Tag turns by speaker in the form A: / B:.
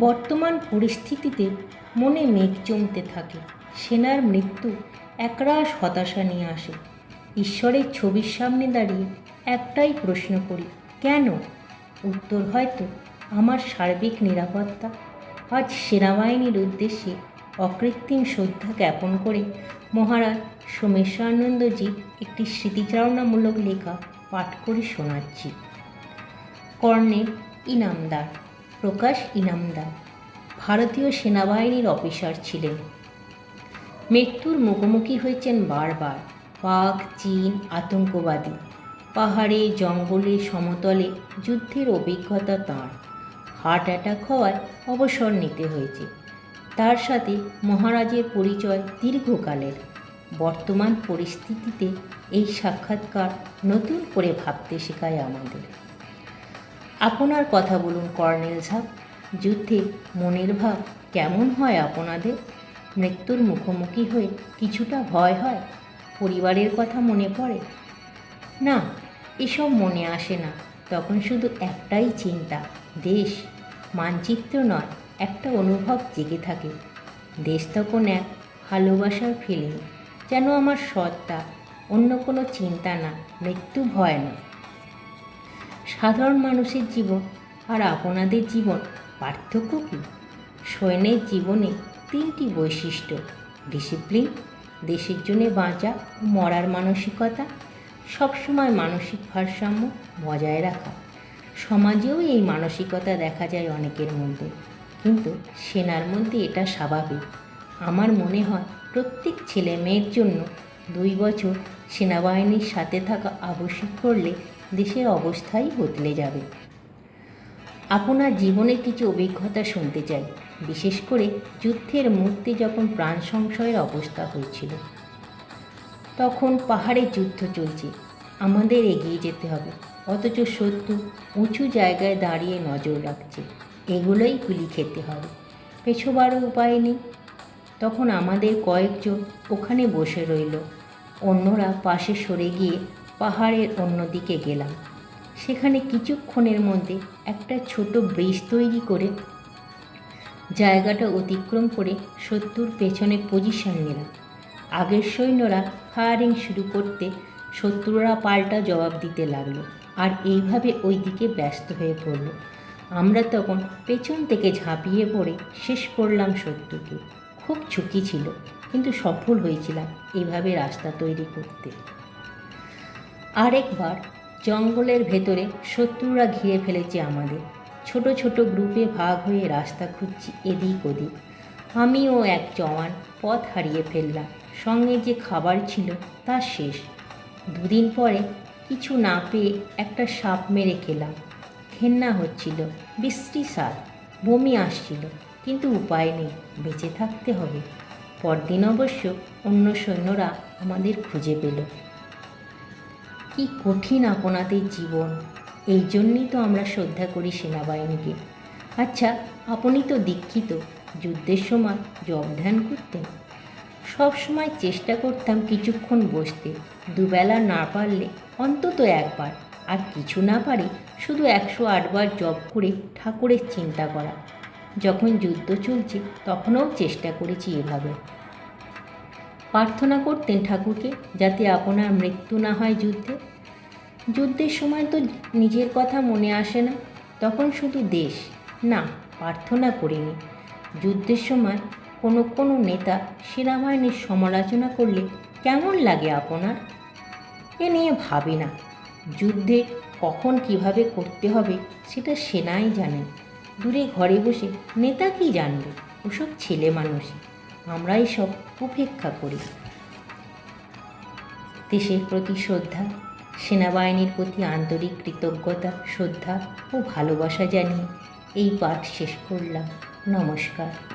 A: বর্তমান পরিস্থিতিতে মনে মেঘ জমতে থাকে। সেনার মৃত্যু একরাশ হতাশা নিয়ে আসে। ঈশ্বরের ছবির সামনে দাঁড়িয়ে একটাই প্রশ্ন করি, কেন? উত্তর হয়তো আমার সার্বিক নিরাপত্তা। আজ সেনাবাহিনীর উদ্দেশ্যে অকৃত্রিম শ্রদ্ধা জ্ঞাপন করে মহারাজ সোমেশ্বরানন্দজি একটি স্মৃতিচারণামূলক লেখা পাঠ করে শোনাচ্ছি। কর্নেল ইনামদার প্রকাশ ইনামদার ভারতীয় সেনাবাহিনীর অফিসার ছিলেন। মৃত্যুর মুখোমুখি হয়েছেন বারবার। পাক, চীন আতঙ্কবাদী। পাহাড়ে, জঙ্গলে, সমতলে যুদ্ধের অভিজ্ঞতা তাঁর। হার্ট অ্যাটাক হওয়ায় অবসর নিতে হয়েছে। তার সাথে মহারাজের পরিচয় দীর্ঘকালের। বর্তমান পরিস্থিতিতে এই সাক্ষাৎকার নতুন করে ভাবতে শেখায় আমাদের। আপনার কথা বলুন, কর্নেল ঝাপ যুদ্ধে মনের ভাব কেমন হয় আপনাদের? মৃত্যুর মুখোমুখি হয়ে কিছুটা ভয় হয়? পরিবারের কথা মনে পড়ে? না, এসব মনে আসে না। তখন শুধু একটাই চিন্তা, দেশ। মানচিত্র নয়, একটা অনুভব জেগে থাকে। দেশ তখন এক ভালোবাসার ফিলিং যেন আমার সত্তা। অন্য কোনো চিন্তা না, মৃত্যু ভয় না। সাধারণ মানুষের জীবন আর আপনাদের জীবন পার্থক্য কী? সৈন্যের জীবনে তিনটি বৈশিষ্ট্য। ডিসিপ্লিন, দেশের জন্য বাঁচা মরার মানসিকতা, সবসময় মানসিক ভারসাম্য বজায় রাখা। সমাজেও এই মানসিকতা দেখা যায় অনেকের মধ্যে। কিন্তু সেনার মধ্যে এটা স্বাভাবিক। আমার মনে হয় প্রত্যেক ছেলে মেয়ের জন্য দুই বছর সেনাবাহিনীর সাথে থাকা আবশ্যক করলে দেশের অবস্থাই বদলে যাবে। আপনার জীবনের কিছু অভিজ্ঞতা শুনতে চাই, বিশেষ করে যুদ্ধের মুহূর্তে যখন প্রাণ সংশয়ের অবস্থা হয়েছিল। তখন পাহাড়ে যুদ্ধ চলছে, আমাদের এগিয়ে যেতে হবে, অথচ শত্রু উঁচু জায়গায় দাঁড়িয়ে নজর রাখছে, এগুলোই গুলি খেতে হবে। পেছোবারও উপায় নেই। তখন আমাদের কয়েকজন ওখানে বসে রইল, অন্যরা পাশে সরে গিয়ে পাহাড়ের অন্যদিকে গেলাম। সেখানে কিছুক্ষণের মধ্যে একটা ছোট ব্রিজ তৈরি করে জায়গাটা অতিক্রম করে শত্রুর পেছনে পজিশন নিলাম। আগের সৈন্যরা ফায়ারিং শুরু করতে শত্রুরা পাল্টা জবাব দিতে লাগল আর এইভাবে ওই দিকে ব্যস্ত হয়ে পড়ল। আমরা তখন পেছন থেকে ঝাঁপিয়ে পড়ে শেষ করলাম শত্রুকে খুব ঝুঁকি ছিল, কিন্তু সফল হয়েছিলাম এইভাবে রাস্তা তৈরি করতে। আরেকবার জঙ্গলের ভেতরে শত্রুরা ঘিরে ফেলেছে আমাদের। ছোট ছোট গ্রুপে ভাগ হয়ে রাস্তা খুঁজছি এদিক ওদিক। আমিও এক জওয়ান পথ হারিয়ে ফেললাম। সঙ্গে যে খাবার ছিল তা শেষ। দুদিন পরে কিছু না পেয়ে একটা সাপ মেরে খেলাম। ঘেন্না হচ্ছিল বৃষ্টি সার বমি আসছিল, কিন্তু উপায় নেই, বেঁচে থাকতে হবে। পরদিন অবশ্য অন্য সৈন্যরা আমাদের খুঁজে পেল। কি কঠিন আপনাদের জীবন? এই জন্যই তো আমরা শ্রদ্ধা করি সেনাবাহিনীকে। আচ্ছা আপনি তো দীক্ষিত, যুদ্ধের সময় জব ধ্যান করতেন। সব সময় চেষ্টা করতাম কিছুক্ষণ বসতে, দুবেলা না পারলে অন্তত একবার, আর কিছু না পারি শুধু একশো আটবার জব করে ঠাকুরের চিন্তা করা। যখন যুদ্ধ চলছে, তখনও চেষ্টা করেছি এভাবে। প্রার্থনা করতেন ঠাকুরকে যাতে আপনার মৃত্যু না হয় যুদ্ধে। যুদ্ধের সময় তো নিজের কথা মনে আসে না, তখন শুধু দেশ। না, প্রার্থনা করিনি। যুদ্ধের সময় কোনো কোনো নেতা সেনাবাহিনীর সমালোচনা করলে কেমন লাগে আপনার? এ নিয়ে ভাবি না। যুদ্ধে কখন কীভাবে করতে হবে সেটা সেনাই জানেন দূরে ঘরে বসে নেতা কি জানবে? ওসব ছেলে মানুষ আমরা এসব উপেক্ষা করি। দেশের প্রতি শ্রদ্ধা, সেনাবাহিনীর প্রতি আন্তরিক কৃতজ্ঞতা, শ্রদ্ধা ও ভালোবাসা জানিয়ে এই পাঠ শেষ করলাম। নমস্কার।